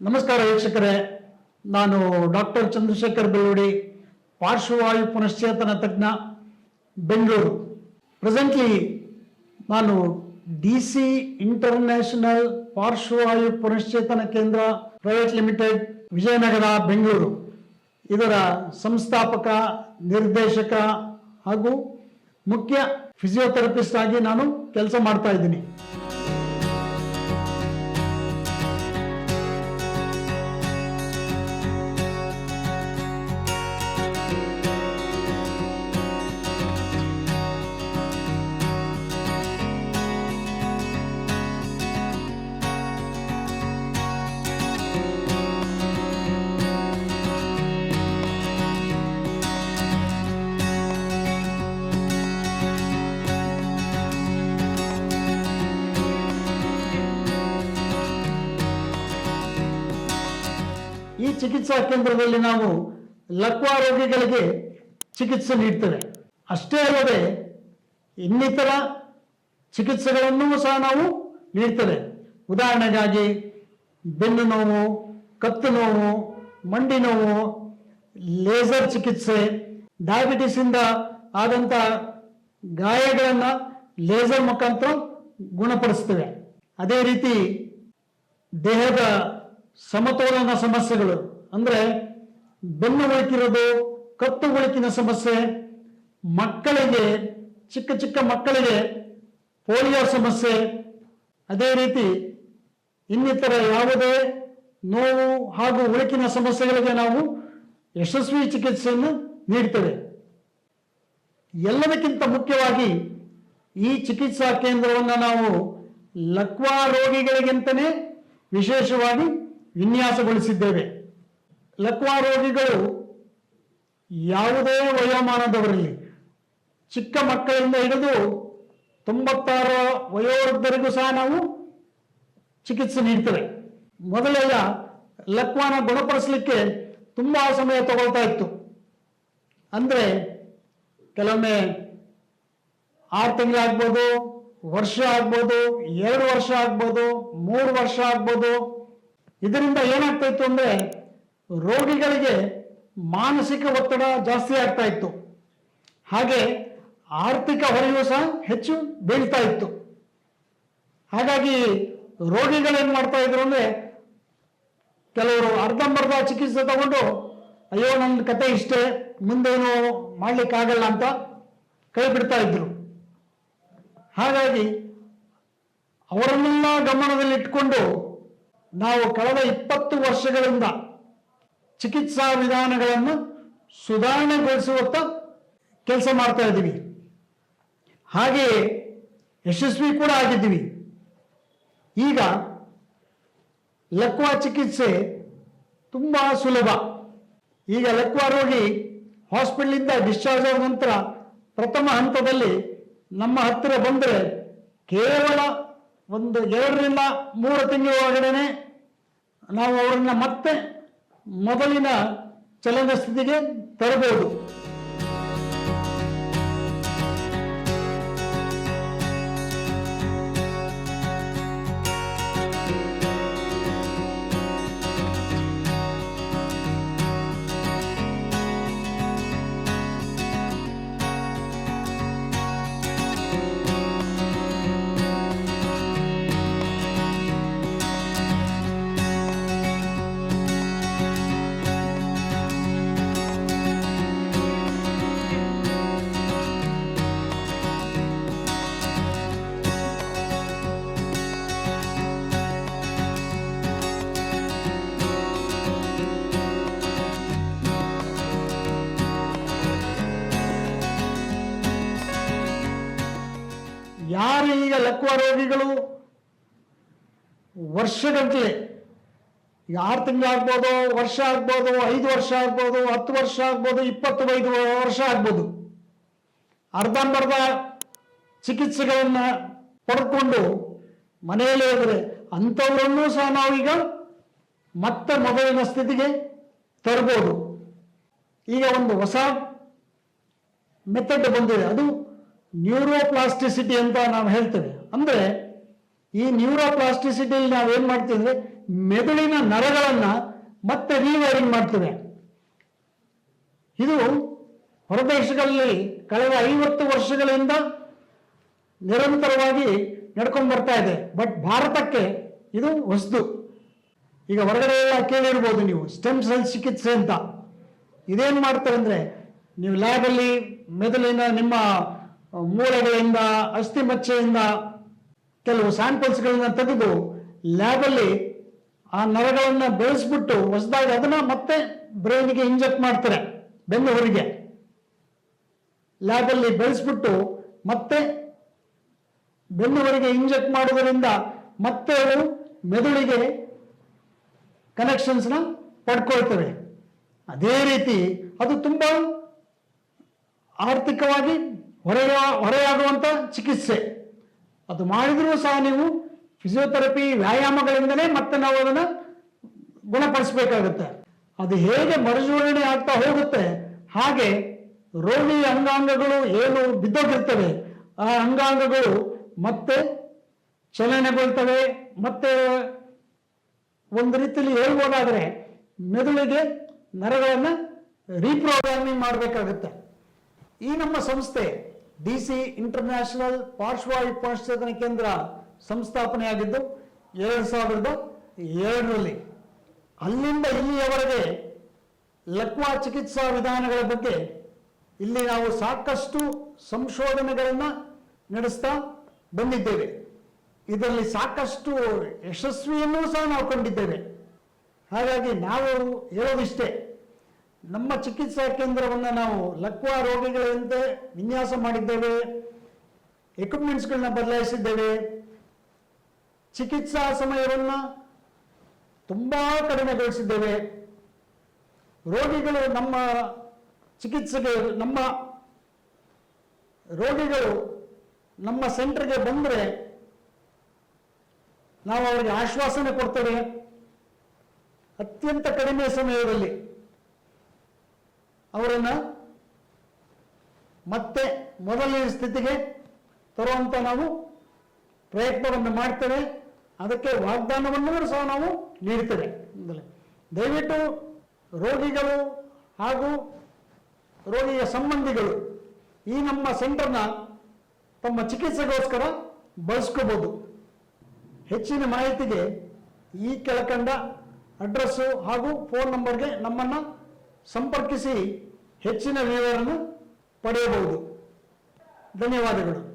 ನಮಸ್ಕಾರ ವೀಕ್ಷಕರೇ. ನಾನು ಡಾಕ್ಟರ್ ಚಂದ್ರಶೇಖರ್ ಬೆಳ್ಳೂಡಿ ಪಾರ್ಶ್ವವಾಯು ಪುನಶ್ಚೇತನ ತಜ್ಞ, ಬೆಂಗಳೂರು. ಪ್ರೆಸೆಂಟ್ಲಿ ನಾನು ಡಿ ಸಿ ಇಂಟರ್ನ್ಯಾಷನಲ್ ಪಾರ್ಶ್ವವಾಯು ಪುನಶ್ಚೇತನ ಕೇಂದ್ರ ಪ್ರೈವೇಟ್ ಲಿಮಿಟೆಡ್, ವಿಜಯನಗರ, ಬೆಂಗಳೂರು. ಇದರ ಸಂಸ್ಥಾಪಕ, ನಿರ್ದೇಶಕ ಹಾಗೂ ಮುಖ್ಯ ಫಿಸಿಯೋಥೆರಪಿಸ್ಟ್ ಆಗಿ ನಾನು ಕೆಲಸ ಮಾಡ್ತಾ ಇದ್ದೀನಿ. ಈ ಚಿಕಿತ್ಸಾ ಕೇಂದ್ರದಲ್ಲಿ ನಾವು ಲಕ್ವಾ ರೋಗಿಗಳಿಗೆ ಚಿಕಿತ್ಸೆ ನೀಡ್ತೇವೆ. ಅಷ್ಟೇ ಅಲ್ಲದೆ ಇನ್ನಿತರ ಚಿಕಿತ್ಸೆಗಳನ್ನು ಸಹ ನಾವು ನೀಡ್ತೇವೆ. ಉದಾಹರಣೆಗಾಗಿ ಬೆನ್ನು ನೋವು, ಕತ್ತು ನೋವು, ಮಂಡಿ ನೋವು, ಲೇಸರ್ ಚಿಕಿತ್ಸೆ ಡಯಾಬಿಟಿಸ್ ಇಂದ ಆದಂಥ ಗಾಯಗಳನ್ನು ಲೇಸರ್ ಮುಖಾಂತರ ಗುಣಪಡಿಸ್ತೇವೆ. ಅದೇ ರೀತಿ ದೇಹದ ಸಮತೋಲನ ಸಮಸ್ಯೆಗಳು. ಅಂದ್ರೆ ಬೆನ್ನು ಒಳಕಿರೋದು ಕತ್ತು ಒಳಕಿನ ಸಮಸ್ಯೆ, ಮಕ್ಕಳಿಗೆ, ಚಿಕ್ಕ ಚಿಕ್ಕ ಮಕ್ಕಳಿಗೆ ಪೋಲಿಯೋ ಸಮಸ್ಯೆ. ಅದೇ ರೀತಿ ಇನ್ನಿತರ ಯಾವುದೇ ನೋವು ಹಾಗೂ ಉಳುಕಿನ ಸಮಸ್ಯೆಗಳಿಗೆ ನಾವು ಯಶಸ್ವಿ ಚಿಕಿತ್ಸೆಯನ್ನು ನೀಡ್ತೇವೆ. ಎಲ್ಲದಕ್ಕಿಂತ ಮುಖ್ಯವಾಗಿ ಈ ಚಿಕಿತ್ಸಾ ಕೇಂದ್ರವನ್ನು ನಾವು ಲಕ್ವಾ ರೋಗಿಗಳಿಗಿಂತಲೇ ವಿಶೇಷವಾಗಿ ವಿನ್ಯಾಸಗೊಳಿಸಿದ್ದೇವೆ. ಲಕ್ವಾ ರೋಗಿಗಳು ಯಾವುದೇ ವಯೋಮಾನದವರಲ್ಲಿ ಚಿಕ್ಕ ಮಕ್ಕಳಿಂದ ಹಿಡಿದು ತೊಂಬತ್ತಾರು ವಯೋವೃದ್ಧರಿಗೂ ಸಹ ನಾವು ಚಿಕಿತ್ಸೆ ನೀಡ್ತೇವೆ. ಮೊದಲೆಲ್ಲ ಲಕ್ವಾನ ಗುಣಪಡಿಸಲಿಕ್ಕೆ ತುಂಬ ಸಮಯ ತಗೊಳ್ತಾ ಇತ್ತು. ಅಂದರೆ ಕೆಲವೊಮ್ಮೆ ಆರು ತಿಂಗಳಾಗ್ಬೋದು ವರ್ಷ ಆಗ್ಬೋದು, ಎರಡು ವರ್ಷ ಆಗ್ಬೋದು, ಮೂರು ವರ್ಷ ಆಗ್ಬೋದು ಇದರಿಂದ ಏನಾಗ್ತಾ ಇತ್ತು ಅಂದ್ರೆ ರೋಗಿಗಳಿಗೆ ಮಾನಸಿಕ ಒತ್ತಡ ಜಾಸ್ತಿ ಆಗ್ತಾ ಇತ್ತು ಹಾಗೆ ಆರ್ಥಿಕ ಹೊರೆಯೂ ಸಹ ಹೆಚ್ಚು ಬೀಳ್ತಾ ಇತ್ತು ಹಾಗಾಗಿ ರೋಗಿಗಳೇನ್ ಮಾಡ್ತಾ ಇದ್ರು ಅಂದ್ರೆ ಕೆಲವರು ಅರ್ಧಂಬರ್ಧ ಚಿಕಿತ್ಸೆ ತಗೊಂಡು, ಅಯ್ಯೋ ನನ್ನ ಕತೆ ಇಷ್ಟೇ, ಮುಂದೇನು ಮಾಡ್ಲಿಕ್ಕಾಗಲ್ಲ ಅಂತ ಕೈ ಬಿಡ್ತಾ ಇದ್ರು ಹಾಗಾಗಿ ಅವರನ್ನೆಲ್ಲ ಗಮನದಲ್ಲಿಟ್ಕೊಂಡು ನಾವು ಕಳೆದ ಇಪ್ಪತ್ತು ವರ್ಷಗಳಿಂದ ಚಿಕಿತ್ಸಾ ವಿಧಾನಗಳನ್ನು ಸುಧಾರಣೆಗೊಳಿಸುವತ್ತ ಕೆಲಸ ಮಾಡ್ತಾ ಇದ್ದೀವಿ. ಹಾಗೆಯೇ ಯಶಸ್ವಿ ಕೂಡ ಆಗಿದ್ದೀವಿ. ಈಗ ಲಕ್ವಾ ಚಿಕಿತ್ಸೆ ತುಂಬ ಸುಲಭ. ಈಗ ಲಕ್ವಾ ರೋಗಿ ಹಾಸ್ಪಿಟ್ಲಿಂದ ಡಿಸ್ಚಾರ್ಜ್ ಆದ ನಂತರ ಪ್ರಥಮ ಹಂತದಲ್ಲಿ ನಮ್ಮ ಹತ್ತಿರ ಬಂದರೆ ಕೇವಲ ಒಂದು ಎರಡರಿಂದ ಮೂರು ತಿಂಗಳ ಒಳಗಡೆನೆ ನಾವು ಅವರನ್ನು ಮತ್ತೆ ಮೊದಲಿನ ಚಲನ ಸ್ಥಿತಿಗೆ ತರಬಹುದು. ಲಕ್ವ ರೋಗಿಗಳು ವರ್ಷಗಟ್ಟಲೆ ಆರು ತಿಂಗಳು ತಿಂಗಳಾಗ್ಬೋದು, ವರ್ಷ ಆಗ್ಬೋದು, ಐದು ವರ್ಷ ಆಗ್ಬೋದು, ಹತ್ತು ವರ್ಷ ಆಗ್ಬೋದು ಇಪ್ಪತ್ತೈದು ವರ್ಷ ಆಗ್ಬೋದು. ಅರ್ಧಂಬರ್ಧ ಚಿಕಿತ್ಸೆಗಳನ್ನ ಪಡ್ಕೊಂಡು ಮನೆಯಲ್ಲೇ ಇದ್ರೆ ಅಂಥವರನ್ನೂ ಸಹ ನಾವೀಗ ಮತ್ತೆ ಮೊದಲಿನ ಸ್ಥಿತಿಗೆ ತರ್ಬೋದು. ಈಗ ಒಂದು ಹೊಸ ಮೆಥಡ್ ಬಂದಿದೆ. ಅದು ನ್ಯೂರೋಪ್ಲಾಸ್ಟಿಸಿಟಿ ಅಂತ ನಾವು ಹೇಳ್ತೇವೆ ಅಂದ್ರೆ ಈ ನ್ಯೂರೋಪ್ಲಾಸ್ಟಿಸಿಟಿಯಲ್ಲಿ ನಾವು ಏನ್ ಮಾಡ್ತೀವಿ ಮೆದುಳಿನ ನರಗಳನ್ನ ಮತ್ತೆ ರೀವೈರಿಂಗ್ ಮಾಡ್ತೇವೆ. ಇದು ಹೊರದೇಶಗಳಲ್ಲಿ ಕಳೆದ ಐವತ್ತು ವರ್ಷಗಳಿಂದ ನಿರಂತರವಾಗಿ ನಡ್ಕೊಂಡು ಬರ್ತಾ ಇದೆ. ಬಟ್ ಭಾರತಕ್ಕೆ ಇದು ಹೊಸದು. ಈಗ ಹೊರಗಡೆ ಎಲ್ಲ ಕೇಳಿರ್ಬೋದು ನೀವು ಸ್ಟೆಮ್ ಸೆಲ್ ಚಿಕಿತ್ಸೆ ಅಂತ. ಇದೇನು ಮಾಡ್ತಾರೆ ಅಂದರೆ, ನೀವು ಲ್ಯಾಬಲ್ಲಿ ಮೆದುಳಿನ ನಿಮ್ಮ ಮೂಳೆಗಳಿಂದ ಅಸ್ಥಿ ಮಚ್ಚೆಯಿಂದ, ಕೆಲವು ಸ್ಯಾಂಪಲ್ಸ್ಗಳನ್ನ ತೆಗೆದು ಲ್ಯಾಬಲ್ಲಿ ಆ ನರಗಳನ್ನು ಬೆಳೆಸ್ಬಿಟ್ಟು ಹೊಸದಾಗಿ ಅದನ್ನ ಮತ್ತೆ ಬ್ರೈನ್ಗೆ ಇಂಜೆಕ್ಟ್ ಮಾಡ್ತಾರೆ ಬೆನ್ನು ಹೊರಗೆ ಲ್ಯಾಬಲ್ಲಿ ಬೆಳೆಸ್ಬಿಟ್ಟು ಮತ್ತೆ ಬೆನ್ನುವರೆಗೆ ಇಂಜೆಕ್ಟ್ ಮಾಡೋದರಿಂದ ಮತ್ತೆ ಅವರು ಮೆದುಳಿಗೆ ಕನೆಕ್ಷನ್ಸ್ನ ಪಡ್ಕೊಳ್ತವೆ. ಅದೇ ರೀತಿ ಅದು ತುಂಬ ಆರ್ಥಿಕವಾಗಿ ಹೊರೆಯ ಹೊರೆಯಾಗುವಂಥ ಚಿಕಿತ್ಸೆ. ಅದು ಮಾಡಿದರೂ ಸಹ ನೀವು ಫಿಸಿಯೋಥೆರಪಿ ವ್ಯಾಯಾಮಗಳಿಂದಲೇ ಮತ್ತೆ ನಾವು ಅದನ್ನು ಗುಣಪಡಿಸಬೇಕಾಗುತ್ತೆ. ಅದು ಹೇಗೆ ಮರುಜೋಡಣೆ ಆಗ್ತಾ ಹೋಗುತ್ತೆ, ಹಾಗೆ ರೋಗಿ ಅಂಗಾಂಗಗಳು ಏನು ಬಿದ್ದೋಗಿರ್ತವೆ, ಆ ಅಂಗಾಂಗಗಳು ಮತ್ತೆ ಚಲನೆಗೊಳ್ತವೆ, ಮತ್ತೆ ಒಂದು ರೀತಿಯಲ್ಲಿ ಹೇಳ್ಬೋದಾದರೆ ಮೆದುಳಿಗೆ ನರಗಳನ್ನು ರೀಪ್ರೋಗ್ರಾಮಿಂಗ್ ಮಾಡಬೇಕಾಗುತ್ತೆ. ಈ ನಮ್ಮ ಸಂಸ್ಥೆ ಡಿ ಸಿ ಇಂಟರ್ನ್ಯಾಷನಲ್ ಪಾರ್ಶ್ವಾಯು ಪುನಶ್ಚೇತನ ಕೇಂದ್ರ ಸಂಸ್ಥಾಪನೆಯಾಗಿದ್ದು ಎರಡು ಸಾವಿರದ ಏಳರಲ್ಲಿ ಅಲ್ಲಿಂದ ಇಲ್ಲಿಯವರೆಗೆ ಲಕ್ವಾ ಚಿಕಿತ್ಸಾ ವಿಧಾನಗಳ ಬಗ್ಗೆ ಇಲ್ಲಿ ನಾವು ಸಾಕಷ್ಟು ಸಂಶೋಧನೆಗಳನ್ನು ನಡೆಸ್ತಾ ಬಂದಿದ್ದೇವೆ. ಇದರಲ್ಲಿ ಸಾಕಷ್ಟು ಯಶಸ್ವಿಯನ್ನು ಸಹ ನಾವು ಕಂಡಿದ್ದೇವೆ. ಹಾಗಾಗಿ ನಾವು ಹೇಳೋದಿಷ್ಟೇ. ನಮ್ಮ ಚಿಕಿತ್ಸಾ ಕೇಂದ್ರವನ್ನು ನಾವು ಲಕ್ವಾ ರೋಗಿಗಳಂತೆ ವಿನ್ಯಾಸ ಮಾಡಿದ್ದೇವೆ ಎಕ್ವಿಪ್ಮೆಂಟ್ಸ್ಗಳನ್ನ ಬದಲಾಯಿಸಿದ್ದೇವೆ. ಚಿಕಿತ್ಸಾ ಸಮಯವನ್ನು ತುಂಬ ಕಡಿಮೆಗೊಳಿಸಿದ್ದೇವೆ. ರೋಗಿಗಳು ನಮ್ಮ ಚಿಕಿತ್ಸೆಗೆ, ನಮ್ಮ ರೋಗಿಗಳು ನಮ್ಮ ಸೆಂಟರ್ಗೆ ಬಂದರೆ ನಾವು ಅವರಿಗೆ ಆಶ್ವಾಸನೆ ಕೊಡ್ತೇವೆ. ಅತ್ಯಂತ ಕಡಿಮೆ ಸಮಯದಲ್ಲಿ. ಅವರನ್ನು ಮತ್ತೆ ಮೊದಲನೇ ಸ್ಥಿತಿಗೆ ತರುವಂಥ ನಾವು ಪ್ರಯತ್ನವನ್ನು ಮಾಡ್ತೇವೆ ಅದಕ್ಕೆ ವಾಗ್ದಾನವನ್ನು ಸಹ ನಾವು ನೀಡ್ತೇವೆ. ದಯವಿಟ್ಟು ರೋಗಿಗಳು ಹಾಗೂ ರೋಗಿಯ ಸಂಬಂಧಿಗಳು ಈ ನಮ್ಮ ಸೆಂಟರ್ನ ತಮ್ಮ ಚಿಕಿತ್ಸೆಗೋಸ್ಕರ ಬಳಸ್ಕೋಬೋದು ಹೆಚ್ಚಿನ ಮಾಹಿತಿಗೆ ಈ ಕೆಳಕಂಡ ಅಡ್ರೆಸ್ಸು ಹಾಗೂ ಫೋನ್ ನಂಬರ್ಗೆ ನಮ್ಮನ್ನು ಸಂಪರ್ಕಿಸಿ ಹೆಚ್ಚಿನ ವಿವರನ್ನು ಪಡೆಯಬಹುದು. ಧನ್ಯವಾದಗಳು.